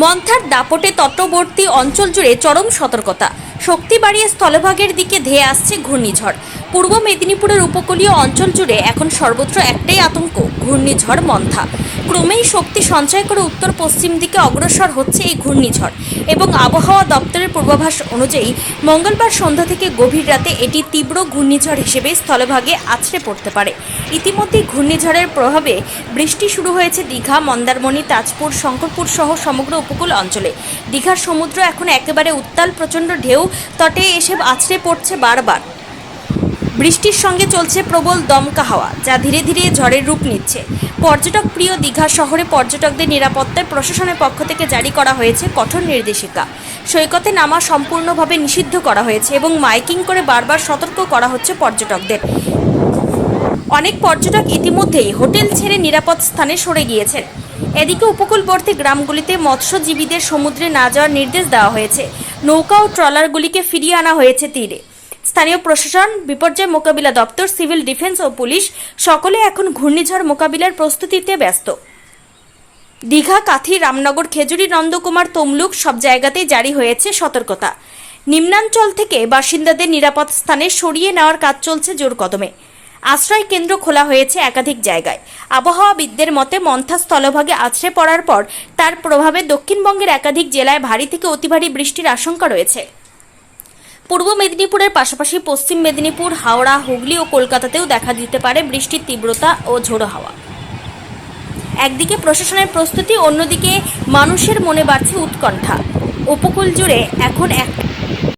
মন্থার দাপটে তটবর্তী অঞ্চল জুড়ে চরম সতর্কতা। শক্তি বাড়িয়ে স্থলভাগের দিকে ধেয়ে আসছে ঘূর্ণিঝড়। পূর্ব মেদিনীপুরের উপকূলীয় অঞ্চল জুড়ে এখন সর্বত্র একটাই আতঙ্ক, ঘূর্ণিঝড় মন্থা। ক্রমেই শক্তি সঞ্চয় করে উত্তর পশ্চিম দিকে অগ্রসর হচ্ছে এই ঘূর্ণিঝড় এবং আবহাওয়া দপ্তরের পূর্বাভাস অনুযায়ী মঙ্গলবার সন্ধ্যা থেকে গভীর রাতে এটি তীব্র ঘূর্ণিঝড় হিসেবে স্থলভাগে আছড়ে পড়তে পারে। ইতিমধ্যে ঘূর্ণিঝড়ের প্রভাবে বৃষ্টি শুরু হয়েছে দীঘা, মন্দারমণি, তাজপুর, শঙ্করপুর সহ সমগ্র উপকূল অঞ্চলে। দীঘার সমুদ্র এখন একেবারে উত্তাল, প্রচণ্ড ঢেউ, তটে এসে আছড়ে পড়ছে বারবার। বৃষ্টির সঙ্গে চলছে প্রবল দমকা হাওয়া, যা ধীরে ধীরে ঝড়ের রূপ নিচ্ছে। পর্যটক প্রিয় দীঘা শহরে পর্যটকদের নিরাপত্তায় প্রশাসনের পক্ষ থেকে জারি করা হয়েছে কঠোর নির্দেশিকা। সৈকতে নামা সম্পূর্ণভাবে নিষিদ্ধ করা হয়েছে এবং মাইকিং করে বারবার সতর্ক করা হচ্ছে পর্যটকদের। অনেক পর্যটক ইতিমধ্যেই হোটেল ছেড়ে নিরাপদ স্থানে সরে গিয়েছেন। এদিকে উপকূলবর্তী গ্রামগুলিতে মৎস্যজীবীদের সমুদ্রে না যাওয়ার নির্দেশ দেওয়া হয়েছে। নৌকা ও ট্রলারগুলিকে ফিরিয়ে আনা হয়েছে তীরে। স্থানীয় প্রশাসন, বিপর্যয় মোকাবিলা দপ্তর, সিভিল ডিফেন্স ও পুলিশ সকলে এখন ঘূর্ণিঝড় মোকাবিলার প্রস্তুতিতে ব্যস্ত। দীঘা, কাথি, রামনগর, খেজুরি, নন্দকুমার, তমলুক সব জায়গাতেই জারি হয়েছে সতর্কতা। নিম্নাঞ্চল থেকে বাসিন্দাদের নিরাপদ স্থানে সরিয়ে নেওয়ার কাজ চলছে জোর কদমে। আশ্রয় কেন্দ্র খোলা হয়েছে একাধিক জায়গায়। আবহাওয়াবিদদের মতে মন্থা স্থলভাগে আছড়ে পড়ার পর তার প্রভাবে দক্ষিণবঙ্গের একাধিক জেলায় ভারী থেকে অতি ভারী বৃষ্টির আশঙ্কা রয়েছে। পূর্ব মেদিনীপুরের পাশাপাশি পশ্চিম মেদিনীপুর, হাওড়া, হুগলি ও কলকাতাতেও দেখা দিতে পারে বৃষ্টির তীব্রতা ও ঝোড়ো হাওয়া। একদিকে প্রশাসনের প্রস্তুতি, অন্যদিকে মানুষের মনে বাড়ছে উৎকণ্ঠা। উপকূল জুড়ে এখন এক